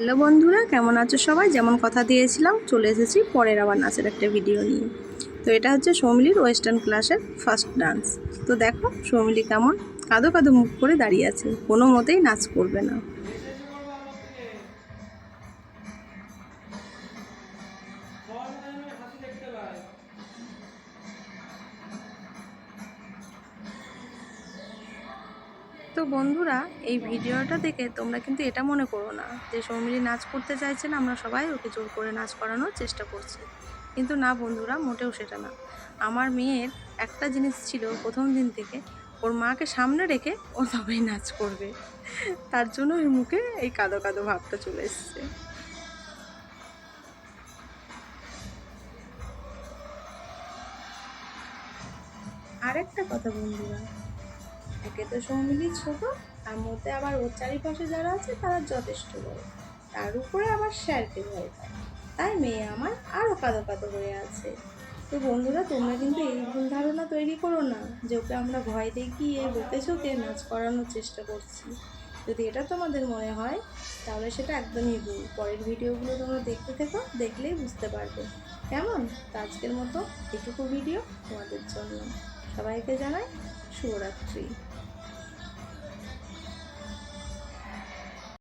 Hello বন্ধুরা, কেমন আছো সবাই? যেমন কথা দিয়েছিলাম, চলে এসেছি পরের আবার নাচের একটা ভিডিও নিয়ে। তো এটা হচ্ছে সৌমিলির ওয়েস্টার্ন ক্লাসের ফার্স্ট ডান্স তো দেখো, সৌমিলি কেমন? কাদো কাদো মুখ করে দাঁড়িয়ে আছে, কোনো মতেই নাচ করবে না। তো বন্ধুরা, এই ভিডিওটা দেখে তোমরা কিন্তু এটা মনে করো না যে সৌমিলি নাচ করতে চাইছে না, আমরা সবাই ওকে জোর করে নাচ করানোর চেষ্টা করছি। কিন্তু না বন্ধুরা, মোটেও সেটা না। আমার মেয়ের একটা জিনিস ছিল প্রথম দিন থেকে, ওর মাকে সামনে রেখে ও তবেই নাচ করবে। তার জন্য ওর মুখে এই কাদো কাদো ভাবটা চলে এসছে। আরেকটা কথা বন্ধুরা একে তো সৌমিলি ছোট তার মধ্যে আবার ওর চারিপাশে যারা আছে তারা যথেষ্ট বড়। তার উপরে আবার স্যারকে ভয় পায়। তাই মেয়ে আমার আরও কাদো কাদো হয়ে আছে। তো বন্ধুরা, তোমরা কিন্তু এই ভুল ধারণা তৈরি করো না, যে ওকে আমরা ভয় দেখিয়ে লোকে চোখে নাচ করানোর চেষ্টা করছি। যদি এটা তোমাদের মনে হয়, তাহলে সেটা একদমই ভুল। পরের ভিডিওগুলো তোমরা দেখতে থেকো, দেখলেই বুঝতে পারবে। কেমন? তো আজকের মতো এটুকু ভিডিও তোমাদের জন্য। সবাইকে জানাই শুভরাত্রি।